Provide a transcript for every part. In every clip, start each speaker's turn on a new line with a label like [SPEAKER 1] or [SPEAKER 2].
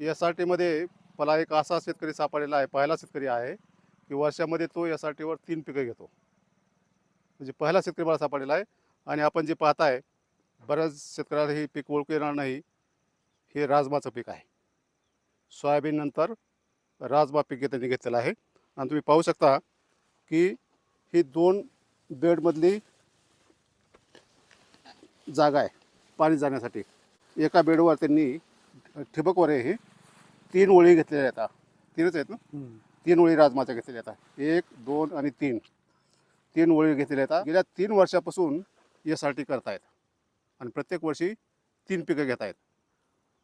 [SPEAKER 1] S R टीमध्ये मला एक असा शेतकरी सापडलेला आहे पहिला शेतकरी आहे की वर्षामध्ये तो एस आर टीवर तीन पिकं घेतो. म्हणजे पहिला शेतकरी मला सापडलेला आहे आणि आपण जे पाहताय बऱ्याच शेतकऱ्याला हे पीक ओळखू येणार नाही. हे राजमाचं पीक आहे. सोयाबीननंतर राजमा पीक त्यांनी घेतलेलं आहे. आणि तुम्ही पाहू शकता की ही दोन बेडमधली जागा आहे पाणी जाण्यासाठी. एका बेडवर त्यांनी ठिबकवर आहे हे. तीन ओळी घेतलेल्या आहेत. तीनच आहेत ना? तीन ओळी राजमाच्या घेतलेल्या आहेत. एक दोन आणि तीन. तीन ओळी घेतलेल्या आहेत. गेल्या तीन वर्षापासून यासाठी करतायत. आणि प्रत्येक वर्षी तीन पिकं घेत आहेत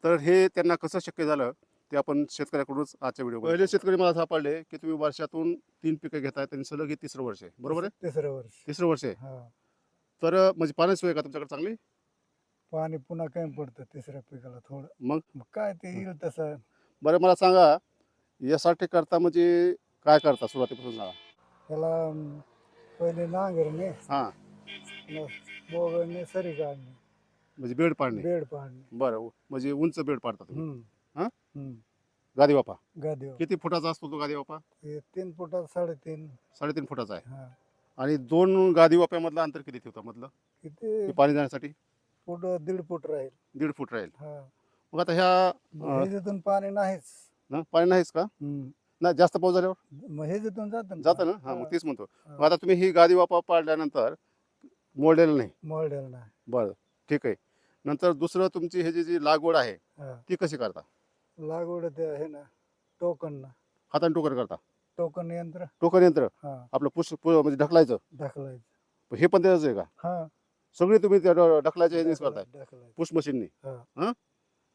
[SPEAKER 1] तर हे त्यांना कसं शक्य झालं ते आपण शेतकऱ्याकडूनच आजच्या व्हिडिओ पहिले शेतकरी मला सापडले की तुम्ही वर्षातून तीन पिकं घेतायत आणि सलग हे तिसरं वर्ष आहे. बरोबर आहे?
[SPEAKER 2] तिसरं वर्ष.
[SPEAKER 1] तिसरं वर्ष आहे.
[SPEAKER 2] हा.
[SPEAKER 1] तर म्हणजे पाण्याची सोय आहे का तुमच्याकडे चांगली?
[SPEAKER 2] पाणी पुन्हा कमी पडतं तिसऱ्या पिकाला थोडं.
[SPEAKER 1] मग?
[SPEAKER 2] मग काय ते येईल तसं.
[SPEAKER 1] बरं मला सांगा यासाठी करता म्हणजे काय करता सुरुवातीपासून सांगा.
[SPEAKER 2] त्याला पहिले नांगरणे
[SPEAKER 1] हां.
[SPEAKER 2] बोगळणे सरी काढणे.
[SPEAKER 1] म्हणजे बेड पाडणे.
[SPEAKER 2] बेड पाडणे.
[SPEAKER 1] बरं म्हणजे उंच बेड पाडता तुम्ही.
[SPEAKER 2] हम्म.
[SPEAKER 1] हा?
[SPEAKER 2] हम्म.
[SPEAKER 1] गादी बापा.
[SPEAKER 2] गादीवर
[SPEAKER 1] किती फुटाचा असतो तो गादी बापा?
[SPEAKER 2] तीन फुटात साडेतीन.
[SPEAKER 1] साडेतीन फुटाचा आहे.
[SPEAKER 2] हा.
[SPEAKER 1] आणि दोन गादी वाप्यामधलं अंतर किती ठेवता मधलं?
[SPEAKER 2] किती?
[SPEAKER 1] हे पाणी जाण्यासाठी?
[SPEAKER 2] फुट दीड फूट राहील.
[SPEAKER 1] दीड फूट राहील.
[SPEAKER 2] हा.
[SPEAKER 1] मग आता ह्या अं,
[SPEAKER 2] ह्याच्यातून पाणी नाहीच.
[SPEAKER 1] ना? पाणी नाहीच का?
[SPEAKER 2] हम्म.
[SPEAKER 1] नाही जास्त पाऊस झाल्यावर?
[SPEAKER 2] मग ह्याच्यातून जात
[SPEAKER 1] जातं ना? हा मग तेच म्हणतो.
[SPEAKER 2] हा.
[SPEAKER 1] मग आता तुम्ही ही गादी वापा पाडल्यानंतर मोडलेलं नाही.
[SPEAKER 2] मळलेलं नाही.
[SPEAKER 1] बरं ठीक आहे. नंतर दुसरं तुमची ह्याची जी लागवड आहे
[SPEAKER 2] हा.
[SPEAKER 1] ती कशी करता?
[SPEAKER 2] लागवड ते आहे ना टोकन ना.
[SPEAKER 1] हाताने टोकन करता?
[SPEAKER 2] टोकन यंत्र.
[SPEAKER 1] टोकन यंत्र?
[SPEAKER 2] हा.
[SPEAKER 1] आपलं पुष पु- म्हणजे ढकलायचं?
[SPEAKER 2] ढकलायचं.
[SPEAKER 1] हे पण त्याच आहे का?
[SPEAKER 2] हा.
[SPEAKER 1] सगळी तुम्ही त्या ढ- ढकलायच्या ह्यानेच करताय?
[SPEAKER 2] ढकलायचं
[SPEAKER 1] पुश मशीननी?
[SPEAKER 2] हा.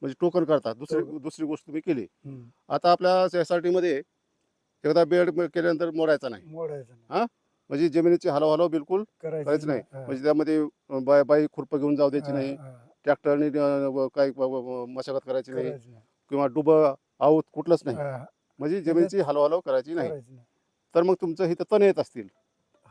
[SPEAKER 1] म्हणजे टोकन करता दुसरी
[SPEAKER 2] टोकन.
[SPEAKER 1] दुसरी गोष्ट तुम्ही केली. आता आपल्या एस आर टीमध्ये एकदा बेड केल्यानंतर मोडायचा नाही.
[SPEAKER 2] मोडायचं नाही.
[SPEAKER 1] म्हणजे जमिनीची हलव हलव बिलकुल करायचं नाही.
[SPEAKER 2] हा.
[SPEAKER 1] म्हणजे त्यामध्ये बाय बाई खुरपं घेऊन जाऊ द्यायची
[SPEAKER 2] हा,
[SPEAKER 1] नाही.
[SPEAKER 2] हा.
[SPEAKER 1] ट्रॅक्टरने काही मशागत करायची नाही.
[SPEAKER 2] करायचं नाही.
[SPEAKER 1] किंवा डुबं आऊत कुठलंच नाही.
[SPEAKER 2] हा,
[SPEAKER 1] म्हणजे जमिनीची हलव हलव करायची नाही.
[SPEAKER 2] करायचं नाही.
[SPEAKER 1] तर मग तुमचं इथं तण येत असतील.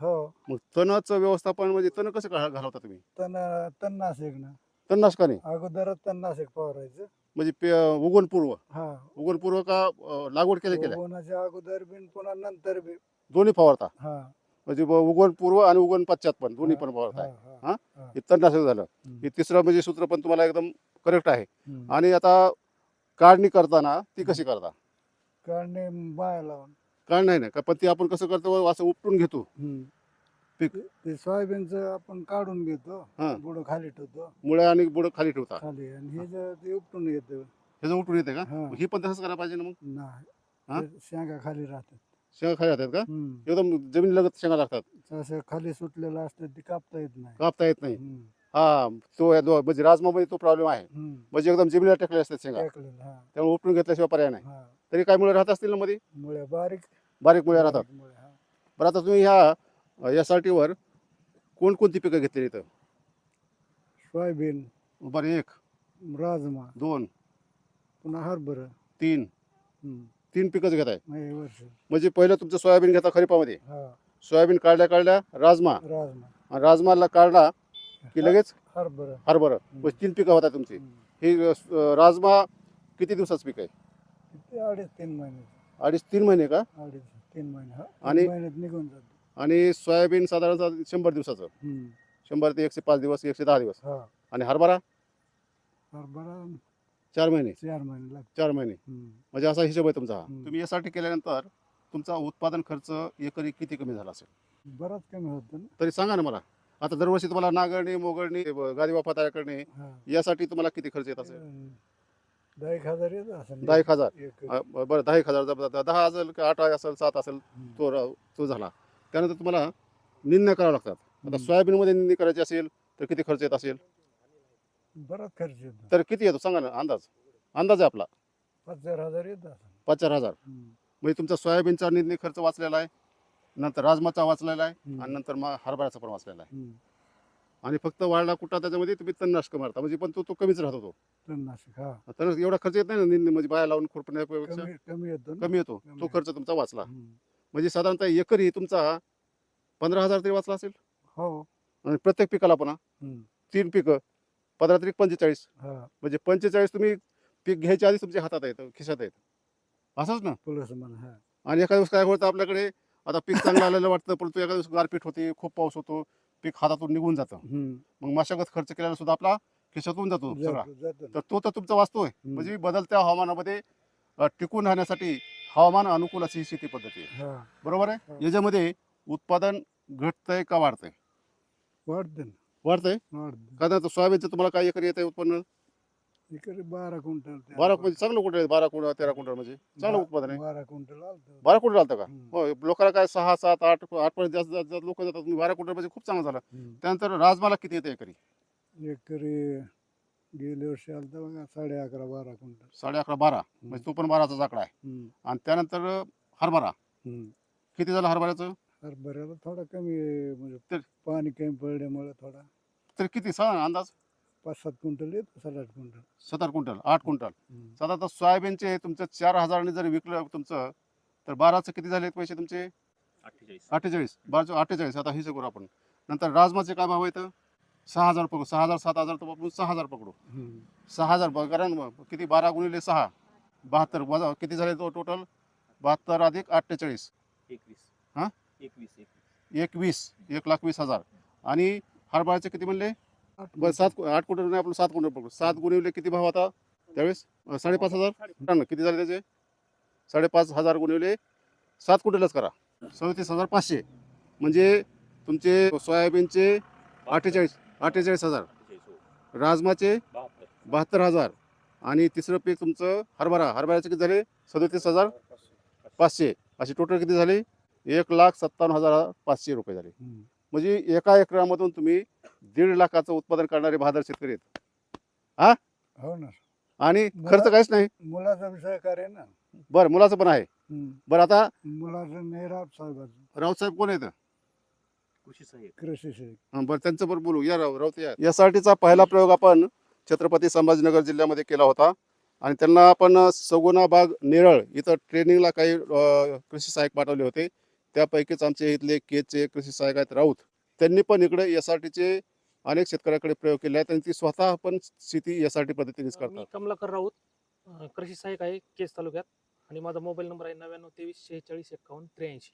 [SPEAKER 2] हो.
[SPEAKER 1] मग तणाचं व्यवस्थापन म्हणजे तण कसं घा- घालवता तुम्ही?
[SPEAKER 2] तण तणनाशक ना.
[SPEAKER 1] तणनाशकाने
[SPEAKER 2] अगोदरच तणनाशक फवारायचं
[SPEAKER 1] म्हणजे पे- उगवण पूर्व.
[SPEAKER 2] हा.
[SPEAKER 1] उगवण पूर्व का अं, लागवड केल्या केल्या?
[SPEAKER 2] अगोदर बी पुन्हा नंतर बी.
[SPEAKER 1] दोन्ही फवारता
[SPEAKER 2] हा.
[SPEAKER 1] म्हणजे ब- उगवण पूर्व आणि उगवण पश्चात पण दोन्ही पण फवारताय
[SPEAKER 2] हा,
[SPEAKER 1] हा?
[SPEAKER 2] हा.
[SPEAKER 1] हे. तणनाशक झालं.
[SPEAKER 2] हम्म.
[SPEAKER 1] हे तिसरं म्हणजे सूत्र पण तुम्हाला एकदम करेक्ट आहे.
[SPEAKER 2] हम्म.
[SPEAKER 1] आणि आता काढणी करताना ती कशी करता?
[SPEAKER 2] काढणे बाया लावून.
[SPEAKER 1] काढ नाही ना का पण ती आपण कसं करतो? असं उपटून घेतो.
[SPEAKER 2] हम्म.
[SPEAKER 1] पीक.
[SPEAKER 2] ते- सोयाबीनचं आपण काढून घेतो
[SPEAKER 1] हा.
[SPEAKER 2] बुड खाली ठेवतो.
[SPEAKER 1] मुळे आणि बुड खाली ठेवता?
[SPEAKER 2] खाली. आणि हे जे ते उपटून घेतो
[SPEAKER 1] ह्याचं उपटून येते का?
[SPEAKER 2] हा.
[SPEAKER 1] ही पण तसंच करायला पाहिजे ना मग?
[SPEAKER 2] नाही.
[SPEAKER 1] हा?
[SPEAKER 2] ते शेंगा खाली राहतात.
[SPEAKER 1] शेंगा खाली राहतात का?
[SPEAKER 2] हम्म.
[SPEAKER 1] एकदम जमीन लगत शेंगा लागतात.
[SPEAKER 2] असं खाली सुटलेलं असतं ते कापता येत नाही.
[SPEAKER 1] कापता येत नाही.
[SPEAKER 2] हम्म.
[SPEAKER 1] हा तो या दो- म्हणजे राजमामध्ये तो प्रॉब्लेम आहे.
[SPEAKER 2] हम्म.
[SPEAKER 1] म्हणजे एकदम जमिनीला टेकले असतात शेंगा.
[SPEAKER 2] टाकलेलं हा.
[SPEAKER 1] त्यामुळे उपटून घेतल्याशिवाय पर्याय नाही.
[SPEAKER 2] हा.
[SPEAKER 1] तरी काय मुळे राहत असतील ना मध्ये?
[SPEAKER 2] मुळे बारीक
[SPEAKER 1] बारीक मुळे राहतात.
[SPEAKER 2] बारीक हा.
[SPEAKER 1] बरं आता तुम्ही ह्या एस आर टीवर कोणकोणती पिकं घेतलेली इथं?
[SPEAKER 2] सोयाबीन
[SPEAKER 1] बरं एक.
[SPEAKER 2] राजमा.
[SPEAKER 1] दोन.
[SPEAKER 2] पुन्हा हरभरा.
[SPEAKER 1] तीन.
[SPEAKER 2] हम्म.
[SPEAKER 1] तीन पिकंच घेत आहे
[SPEAKER 2] हे वर्ष.
[SPEAKER 1] म्हणजे पहिलं तुमचं सोयाबीन घेता खरीपामध्ये?
[SPEAKER 2] हा.
[SPEAKER 1] सोयाबीन काढल्या काढल्या राजमा.
[SPEAKER 2] राजमा.
[SPEAKER 1] आणि राजमाला काढला की लगेच?
[SPEAKER 2] हरभरा.
[SPEAKER 1] हरभरा. म्हणजे तीन पिकं होतात तुमची.
[SPEAKER 2] हम्म.
[SPEAKER 1] ही अं, राजमा किती दिवसाचं पीक आहे?
[SPEAKER 2] अडीच तीन महिने.
[SPEAKER 1] अडीच तीन महिने का?
[SPEAKER 2] अडीच तीन महिने. हा
[SPEAKER 1] आणि-
[SPEAKER 2] तीन महिन्यात निघून जातो.
[SPEAKER 1] आणि सोयाबीन साधारणतः शंभर दिवसाचं.
[SPEAKER 2] हम्म.
[SPEAKER 1] शंभर ते एकशे पाच दिवस एकशे दहा दिवस.
[SPEAKER 2] हा.
[SPEAKER 1] आणि हरभरा?
[SPEAKER 2] हरभरा
[SPEAKER 1] चार महिने.
[SPEAKER 2] चार महिने
[SPEAKER 1] चार महिने.
[SPEAKER 2] हम्म.
[SPEAKER 1] म्हणजे असा हिशोब आहे तुमचा. हा
[SPEAKER 2] हम्म.
[SPEAKER 1] तुम्ही यासाठी केल्यानंतर तुमचा उत्पादन खर्च एकरी किती कमी झाला असेल?
[SPEAKER 2] बराच कमी होतो ना.
[SPEAKER 1] तरी सांगा ना मला. आता दरवर्षी तुम्हाला नागरणी मोगरणी गादी वाफा तयार करणे
[SPEAKER 2] हा.
[SPEAKER 1] यासाठी तुम्हाला किती खर्च येत असेल?
[SPEAKER 2] दहा एक हजार येत असेल
[SPEAKER 1] दहा एक हजार.
[SPEAKER 2] एक
[SPEAKER 1] अ, बरं दहा एक हजार जर दहा असेल की आठ असेल सात असेल
[SPEAKER 2] हम्म.
[SPEAKER 1] तो र- तो झाला. त्यानंतर तुम्हाला निंदण्या करावं लागतात. आता. सोयाबीनमध्ये निंदणी करायची असेल तर किती खर्च येत असेल?
[SPEAKER 2] बराच खर्च येतो
[SPEAKER 1] तर किती येतो? सांगा ना अंदाज. अंदाज आहे आपला.
[SPEAKER 2] पाच चार हजार येत असेल.
[SPEAKER 1] पाच चार हजार.
[SPEAKER 2] हम्म.
[SPEAKER 1] म्हणजे तुमचा सोयाबीनचा निंदणी खर्च वाचलेला आहे नंतर राजमाचा वाचलेला आहे
[SPEAKER 2] हम्म.
[SPEAKER 1] आणि नंतर मग हरभऱ्याचा पण वाचलेला आहे.
[SPEAKER 2] हम्म.
[SPEAKER 1] आणि फक्त वाळला कुठला त्याच्यामध्ये तुम्ही तणनाशक मारता. म्हणजे पण तो तो कमीच राहतो
[SPEAKER 2] तणनाशक हा.
[SPEAKER 1] तर एवढा खर्च येत नाही ना निंदणी म्हणजे बाया लावून खुरपण्यापेक्षा
[SPEAKER 2] कमी कमी येतो ना?
[SPEAKER 1] कमी येतो.
[SPEAKER 2] कमी
[SPEAKER 1] तो. खर्च तुमचा वाचला.
[SPEAKER 2] हम्म.
[SPEAKER 1] म्हणजे साधारणतः एकरी तुमचा पंधरा हजार तरी वाचला असेल?
[SPEAKER 2] हो.
[SPEAKER 1] आणि प्रत्येक पिकाला
[SPEAKER 2] हम्म.
[SPEAKER 1] तीन पिकं पंधरा तरी पंचेचाळीस.
[SPEAKER 2] हा.
[SPEAKER 1] म्हणजे पंचेचाळीस तुम्ही पीक घ्यायच्या आधीच तुमच्या हातात येतं खिशात येतं असंच ना?
[SPEAKER 2] प्लस हा.
[SPEAKER 1] आणि एखाद्या दिवस काय होतं आपल्याकडे आता पीक चांगलं आलेलं वाटतं परंतु एखाद्या दिवस गारपीट होते खूप पाऊस होतो पीक हातातून निघून जातं.
[SPEAKER 2] हम्म.
[SPEAKER 1] मग मशागत खर्च केल्याला सुद्धा आपला खिशातून जातो सगळा
[SPEAKER 2] जातो.
[SPEAKER 1] तर तो तर तुमचा वाचतोय. म्हणजे बदलत्या हवामानामध्ये अ, टिकून राहण्यासाठी हवामान अनुकूल अशी ही शेती पद्धती आहे.
[SPEAKER 2] हा.
[SPEAKER 1] बरोबर आहे. याच्यामध्ये उत्पादन घटतंय का वाढतंय?
[SPEAKER 2] वाढते ना.
[SPEAKER 1] वाढतंय?
[SPEAKER 2] वाढते
[SPEAKER 1] कारण सोयाबीनचं तुम्हाला काय एकरी येत आहे उत्पन्न?
[SPEAKER 2] इकडे बारा क्विंटल ते
[SPEAKER 1] बारा
[SPEAKER 2] आलं.
[SPEAKER 1] म्हणजे चांगलं कुठे आहे? बारा कुंटल तेरा कुंटल म्हणजे चांगलं
[SPEAKER 2] बा-
[SPEAKER 1] उत्पादन आहे.
[SPEAKER 2] बारा क्विंटल आलं
[SPEAKER 1] बारा कुंटल आलतं का?
[SPEAKER 2] हम्म.
[SPEAKER 1] हो लोकांना काय सहा सात आठ आठ पर्यंत जास्त जास्त लोक जातात. तुम्ही बारा कुंटल म्हणजे खूप चांगलं झालं. त्यानंतर राजमाला किती येते एकरी?
[SPEAKER 2] एकरी गेल्या वर्षी आलं बघा साडे अकरा बारा क्विंटल.
[SPEAKER 1] साडे अकरा बारा. म्हणजे तो पण बाराचा आकडा आहे.
[SPEAKER 2] हम्म.
[SPEAKER 1] आणि त्यानंतर हरभरा.
[SPEAKER 2] हम्म.
[SPEAKER 1] किती झालं हरभऱ्याचं?
[SPEAKER 2] हरभऱ्याला थोडा कमी आहे, म्हणजे
[SPEAKER 1] तर-
[SPEAKER 2] पाणी कमी पडल्यामुळे थोडा.
[SPEAKER 1] तर किती? सांगा ना अंदाज.
[SPEAKER 2] पाच सात क्विंटल येतो सात आठ क्विंटल.
[SPEAKER 1] सत्तर क्विंटल आठ क्विंटल.
[SPEAKER 2] हम्म.
[SPEAKER 1] साधा आता सोयाबीनचे तुमचं चार हजाराने जर विकलं तुमचं तर बाराचं किती झाले पैसे तुमचे?
[SPEAKER 3] अठ्ठेचाळीस.
[SPEAKER 1] अठ्ठेचाळीस. बाराचं अठ्ठेचाळीस आता हिशोब करू आपण. नंतर राजमाचे काय भाव येतं सहा हजार पकडू सहा हजार सात हजार तर आपण सहा हजार पकडू. सहा हजार ब- कारण मग किती? बारा गुणिले सहा. बहात्तर वजा किती झाले तो टोटल बहात्तर अधिक अठ्ठेचाळीस.
[SPEAKER 3] एकवीस.
[SPEAKER 1] हा?
[SPEAKER 3] एकवीस एकवीस.
[SPEAKER 1] एक वीस एक लाख वीस हजार. आणि हरभऱ्याचे किती म्हणले? बरं सात आठ क्विंटल नाही आपलं सात क्विंटल पकडू. सात गुणिले किती भाव आता? त्यावेळेस अं, साडेपाच हजार? किती झाले त्याचे? साडेपाच हजार गुणिले सात क्विंटलच करा. सदतीस हजार पाचशे. म्हणजे तुमचे सोयाबीनचे अठ्ठेचाळीस. अठ्ठेचाळीस हजार.
[SPEAKER 3] हो.
[SPEAKER 1] राजमाचे
[SPEAKER 3] बहात्तर
[SPEAKER 1] हजार. आणि तिसरं पीक तुमचं हरभरा. हरभऱ्याचे किती झाले? सदतीस हजार पाचशे. असे टोटल किती झाले? एक लाख सत्तावन्न हजार पाचशे रुपये झाले. म्हणजे एका एकरामधून तुम्ही दीड लाखाचं उत्पादन करणारे बहादर शेतकरी आहेत.
[SPEAKER 2] हो? ना.
[SPEAKER 1] आणि खर्च काहीच नाही?
[SPEAKER 2] मुलाचा आहे ना.
[SPEAKER 1] बरं मुलाचं पण आहे. बरं आता
[SPEAKER 2] मुलाचं नाही साहेबाचं
[SPEAKER 1] राऊत कोण येतं
[SPEAKER 3] कृषी सहाय्यक.
[SPEAKER 2] कृषी.
[SPEAKER 1] हं, बरं त्यांचं बरोबर बोलू. या राव राऊत या. एस आर टीचा पहिला प्रयोग आपण छत्रपती संभाजीनगर जिल्ह्यामध्ये केला होता. आणि त्यांना आपण सगुणा बाग नेरळ इथं ट्रेनिंगला काही अं, कृषी सहाय्यक पाठवले होते. त्यापैकीच आमचे इथले केचे कृषी सहाय्यक आहेत राऊत. त्यांनी पण इकडे एस आर टीचे अनेक शेतकऱ्याकडे प्रयोग केले आहेत आणि ती स्वतः पण शेती एस आर टी पद्धतीनेच
[SPEAKER 4] मी
[SPEAKER 1] करतात.
[SPEAKER 4] कमलाकर राऊत अं, कृषी सहाय्यक आहे केस तालुक्यात. आणि माझा मोबाईल नंबर आहे नव्याण्णव तेवीस शेहेचाळीस एकावन्न त्र्याऐंशी.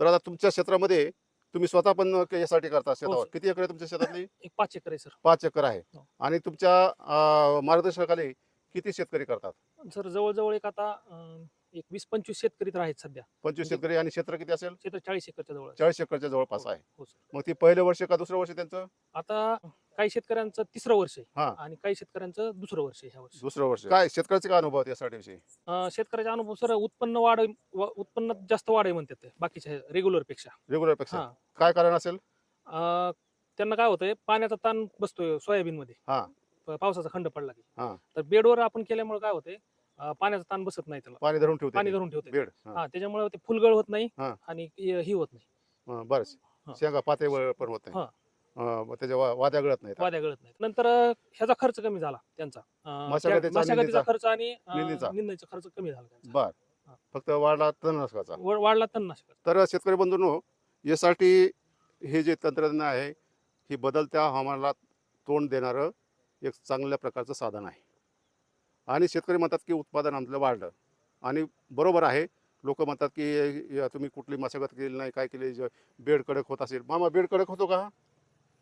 [SPEAKER 1] तर आता तुमच्या क्षेत्रामध्ये तुम्ही स्वतः पण टी करता शेतावर.
[SPEAKER 4] सर.
[SPEAKER 1] किती एकर आहे तुमच्या शेतातली?
[SPEAKER 4] एक पाच एकर आहे सर.
[SPEAKER 1] पाच एकर आहे.
[SPEAKER 4] हो.
[SPEAKER 1] आणि तुमच्या अं, मार्गदर्शनाखाली किती शेतकरी करतात?
[SPEAKER 4] सर जवळजवळ एक आता अं, एक वीस पंचवीस शेतकरी तर आहेत सध्या.
[SPEAKER 1] पंचवीस
[SPEAKER 4] म्हणजे-
[SPEAKER 1] शेतकरी आणि क्षेत्र किती असेल?
[SPEAKER 4] क्षेत्र चाळीस एकरच्या जवळ आहे.
[SPEAKER 1] चाळीस एकरच्या जवळपास आहे.
[SPEAKER 4] हो सर.
[SPEAKER 1] मग ते पहिलं वर्ष का दुसरं वर्ष त्यांचं?
[SPEAKER 4] आता काही शेतकऱ्यांचं तिसरं वर्ष
[SPEAKER 1] हा.
[SPEAKER 4] आहे आणि काही शेतकऱ्यांचं दुसरं वर्ष आहे ह्या वर्षी.
[SPEAKER 1] दुसरं वर्ष. काय शेतकऱ्याचे काय अनुभव आहेत
[SPEAKER 4] अं, शेतकऱ्याचा अनुभव सर उत्पन्न वाढ व- उत्पन्नात जास्त वाढ आहे म्हणतात ते बाकीच्या
[SPEAKER 1] रेग्युलरपेक्षा. रेग्युलरपेक्षा.
[SPEAKER 4] हा.
[SPEAKER 1] काय कारण असेल?
[SPEAKER 4] अं, त्यांना काय होतंय पाण्याचा ताण बसतोय सोयाबीन मध्ये
[SPEAKER 1] हा.
[SPEAKER 4] प- पावसाचा खंड पडला की.
[SPEAKER 1] हा.
[SPEAKER 4] तर बेडवर आपण केल्यामुळे काय होतंय अं, पाण्याचा ताण बसत नाही त्याला
[SPEAKER 1] पाणी धरून ठेवते
[SPEAKER 4] पाणी
[SPEAKER 1] ते.
[SPEAKER 4] धरून ठेवते
[SPEAKER 1] बेड हा.
[SPEAKER 4] हा त्याच्यामुळे ते फुलगळ होत नाही
[SPEAKER 1] हा.
[SPEAKER 4] आणि ही होत नाही
[SPEAKER 1] हा, बरं
[SPEAKER 4] हा.
[SPEAKER 1] शेंगा पाते पण होत नाही
[SPEAKER 4] हा.
[SPEAKER 1] हा, मग त्याच्या वा- वाद्या गळत नाही
[SPEAKER 4] वाद्या गळत नाही नंतर अं, ह्याचा खर्च कमी झाला त्यांचा अं,
[SPEAKER 1] मशागतीचा,
[SPEAKER 4] त्या- मशागतीचा
[SPEAKER 1] निंदीचा.
[SPEAKER 4] खर्च आणि अं,
[SPEAKER 1] निंदीचा.
[SPEAKER 4] निंदीचा खर्च कमी झाला त्यांचा.
[SPEAKER 1] बर
[SPEAKER 4] हा.
[SPEAKER 1] फक्त वाढला तणनाशकाचा
[SPEAKER 4] व- वाढला तणनाशक
[SPEAKER 1] तर शेतकरी बंधूंनो टी हे जे तंत्रज्ञान आहे ही बदलत्या हवामानाला तोंड देणारं एक चांगल्या प्रकारचं साधन आहे आणि शेतकरी म्हणतात की उत्पादन आमचं वाढलं. आणि बरोबर आहे लोक म्हणतात की तुम्ही कुठली मशागत केली नाही काय केली बेड कडक होत असेल. मामा बेड कडक होतो का?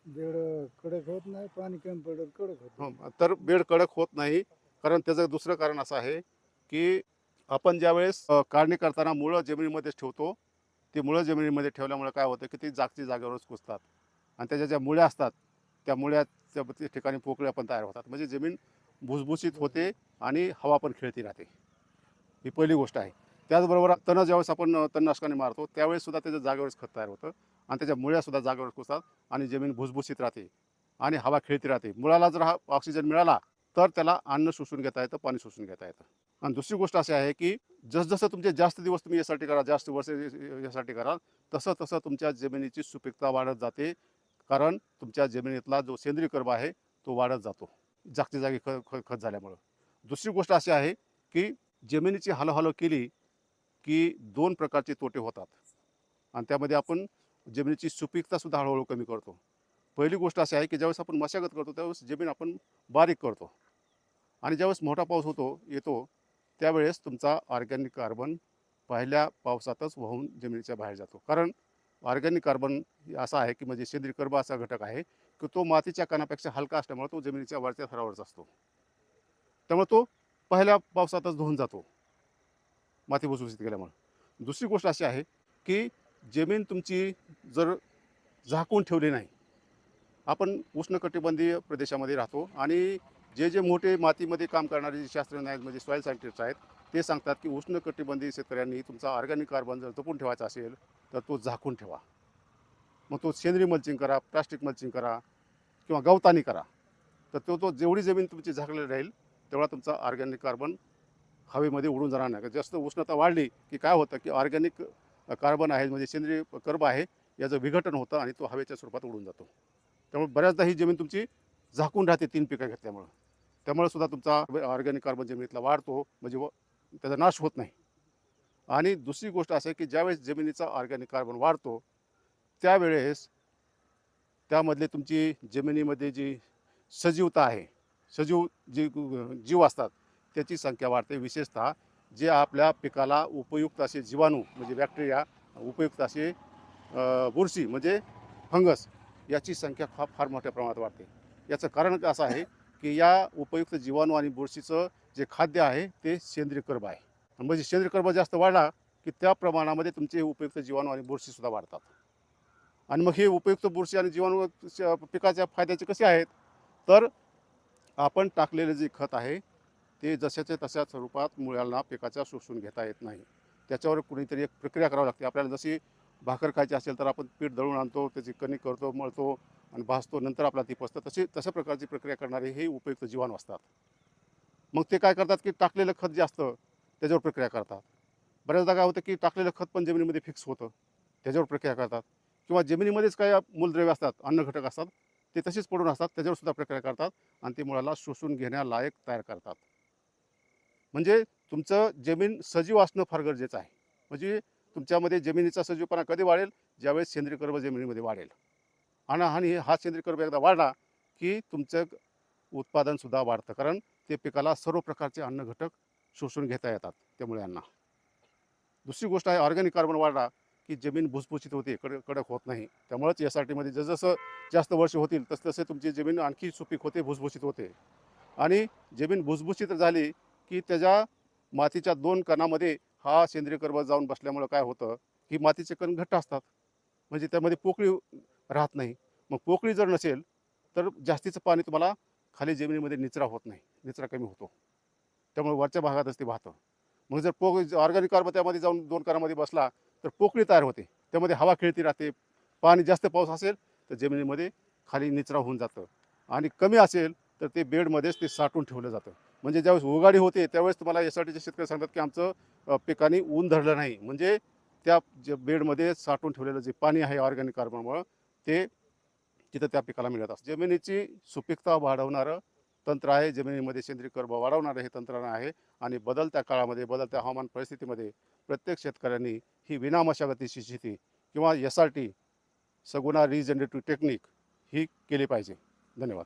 [SPEAKER 2] बेड कडक होत नाही पाणी कमी पडत कडक होत.
[SPEAKER 1] हं, तर बेड कडक होत नाही कारण त्याचं दुसरं कारण असं आहे की आपण ज्यावेळेस काढणी करताना मुळं जमिनीमध्येच ठेवतो ती मुळं जमिनीमध्ये ठेवल्यामुळे काय होतं की ती जागची जागेवरच कुसतात आणि त्याच्या ज्या मुळ्या असतात त्या मुळ्याच्या त्या ठिकाणी पोकळ्या पण तयार होतात. म्हणजे जमीन भुसभुशीत होते आणि हवा पण खेळती राहते. ही पहिली गोष्ट आहे. त्याचबरोबर तण ज्यावेळेस आपण तणनाशकाने मारतो त्यावेळेससुद्धा त्याच्या जागेवरच खत तयार होतं आणि त्याच्या मुळ्यासुद्धा जागेवर कुसतात आणि जमीन भुसभुशीत राहते आणि हवा खेळती राहते. मुळाला जर हा ऑक्सिजन मिळाला तर त्याला अन्न शोषून घेता येतं पाणी शोषून घेता येतं. आणि दुसरी गोष्ट अशी आहे की जसजसं तुमचे जास्त दिवस तुम्ही यासाठी करा जास्त वर्ष यासाठी कराल तसं तसं तुमच्या जमिनीची सुपीकता वाढत जाते. कारण तुमच्या जमिनीतला जो सेंद्रिय कर्ब आहे तो वाढत जातो. जागती जागी ख ख खत झाल्यामुळं. दुसरी गोष्ट अशी आहे की जमिनीची हलोहलो केली की दोन प्रकारचे तोटे होतात. आणि त्यामध्ये आपण जमिनीची सुपीकतासुद्धा हळूहळू कमी करतो. पहिली गोष्ट अशी आहे की ज्यावेळेस आपण मशागत करतो त्यावेळेस जमीन आपण बारीक करतो. आणि ज्यावेळेस मोठा पाऊस होतो येतो त्यावेळेस तुमचा ऑर्गॅनिक कार्बन पहिल्या पावसातच वाहून जमिनीच्या बाहेर जातो. कारण ऑर्गॅनिक कार्बन असा आहे की म्हणजे सेंद्रिय कर्ब असा घटक आहे की तो मातीच्या कणापेक्षा हलका असल्यामुळे तो जमिनीच्या वरच्या थरावरच असतो. त्यामुळे तो पहिल्या पावसातच धुवून जातो. माती भुसभुशीत केल्यामुळे. दुसरी गोष्ट अशी आहे की जमीन तुमची जर झाकून ठेवली नाही आपण उष्णकटिबंधीय प्रदेशामध्ये राहतो आणि जे जे मोठे मातीमध्ये काम करणारे जे शास्त्रज्ञ आहेत म्हणजे सॉईल सायंटिस्ट आहेत ते सांगतात की उष्णकटिबंधीय शेतकऱ्यांनी तुमचा ऑर्गॅनिक कार्बन जर जपून ठेवायचा असेल तर तो झाकून ठेवा. मग तो सेंद्रिय मल्चिंग करा प्लास्टिक मल्चिंग करा किंवा गवतानी करा. तर तो तो जेवढी जमीन तुमची झाकलेली राहील तेवढा तुमचा ऑर्गॅनिक कार्बन हवेमध्ये उडून जाणार नाही. जास्त उष्णता वाढली की काय होतं की ऑर्गॅनिक कार्बन आहे म्हणजे सेंद्रिय कर्ब आहे याचं विघटन होतं आणि तो हवेच्या स्वरूपात उडून जातो. त्यामुळे बऱ्याचदा ही जमीन तुमची झाकून राहते तीन पिकं घेतल्यामुळं. त्यामुळे सुद्धा तुमचा ऑर्गॅनिक कार्बन जमिनीतला वाढतो म्हणजे व त्याचा नाश होत नाही. आणि दुसरी गोष्ट अशी आहे की ज्यावेळेस जमिनीचा ऑर्गॅनिक कार्बन वाढतो त्यावेळेस त्यामधले तुमची जमिनीमध्ये जी सजीवता आहे सजीव जी जीव असतात त्याची संख्या वाढते. विशेषतः जे आपल्या पिकाला उपयुक्त असे जीवाणू म्हणजे बॅक्टेरिया उपयुक्त असे बुरशी म्हणजे फंगस याची संख्या फार फार मोठ्या प्रमाणात वाढते. याचं कारण असं आहे की या उपयुक्त जीवाणू आणि बुरशीचं जे खाद्य आहे ते सेंद्रिय कर्ब आहे. म्हणजे सेंद्रिय कर्ब जास्त वाढला की त्या प्रमाणामध्ये तुमचे उपयुक्त जीवाणू आणि बुरशीसुद्धा वाढतात. आणि मग हे उपयुक्त बुरशी आणि जीवाणू पिकाच्या फायद्याचे कसे आहेत? तर आपण टाकलेले जे खत आहे ते जशाच्या तशा स्वरूपात मुळांना पिकाच्या शोषून घेता येत नाही. त्याच्यावर कुणीतरी एक प्रक्रिया करावी लागते. आपल्याला जशी भाकर खायची असेल तर आपण पीठ दळून आणतो त्याची कणिक करतो मळतो आणि भाजतो नंतर आपला ती पसतं तशी तशा प्रकारची प्रक्रिया करणारे हे उपयुक्त जीवाणू असतात. मग ते काय करतात की टाकलेलं खत जे असतं त्याच्यावर प्रक्रिया करतात. बऱ्याचदा काय होतं की टाकलेलं खत पण जमिनीमध्ये फिक्स होतं. त्याच्यावर प्रक्रिया करतात. किंवा जमिनीमध्येच काही मूलद्रव्य असतात अन्न घटक असतात ते तसेच पडून असतात त्याच्यावर सुद्धा प्रक्रिया करतात आणि ते मुळाला शोषून घेण्यालायक तयार करतात. म्हणजे तुमचं जमीन सजीव असणं फार गरजेचं आहे. म्हणजे तुमच्यामध्ये जमिनीचा सजीवपणा कधी वाढेल? ज्यावेळेस सेंद्रिय कर्ब जमिनीमध्ये वाढेल. आणि आणि हा सेंद्रिय कर्ब एकदा वाढला की तुमचं उत्पादनसुद्धा वाढतं. कारण ते पिकाला सर्व प्रकारचे अन्न घटक शोषून घेता येतात त्यामुळे यांना. दुसरी गोष्ट आहे ऑर्गॅनिक कार्बन वाढला. की जमीन भुसभुशीत होते कडक कडक होत नाही. त्यामुळेच एस आर टीमध्ये जसजसं जास्त वर्ष होतील तसतसे तुमची जमीन आणखी सुपीक होते भुसभुशीत होते. आणि जमीन भुसभुशीत झाली की त्याच्या मातीच्या दोन कणामध्ये हा सेंद्रिय कर्ब जाऊन बसल्यामुळं काय होतं की मातीचे कण घट्ट असतात. म्हणजे त्यामध्ये पोकळी राहत नाही. मग पोकळी जर नसेल तर जास्तीचं पाणी तुम्हाला खाली जमिनीमध्ये निचरा होत नाही. निचरा कमी होतो. त्यामुळे वरच्या भागातच ते वाहतं. मग जर पोक ऑर्गॅनिक कार्बन त्यामध्ये जाऊन दोन कारामध्ये बसला तर पोकळी तयार होते. त्यामध्ये हवा खेळती राहते. पाणी जास्त पाऊस असेल तर जमिनीमध्ये खाली निचरा होऊन जातं. आणि कमी असेल तर ते बेडमध्येच ते साठवून ठेवलं जातं. म्हणजे ज्यावेळेस उगाडी होते त्यावेळेस तुम्हाला यासाठीचे शेतकरी सांगतात की आमचं पिकाने ऊन धरलं नाही. म्हणजे त्या जे बेडमध्ये साठवून ठेवलेलं जे पाणी आहे ऑर्गॅनिक कार्बनमुळं ते तिथं त्या पिकाला मिळत असतं. जमिनीची सुपीकता वाढवणारं तंत्र आहे जमिनीमध्ये सेंद्रिय कर्ब वाढवणारं हे तंत्रज्ञान आहे आणि बदलत्या काळामध्ये बदलत्या हवामान परिस्थितीमध्ये प्रत्येक शेतकऱ्यांनी ही विनामशागतीची शेती किंवा S R T Saguna regenerative technique ही केली पाहिजे. धन्यवाद.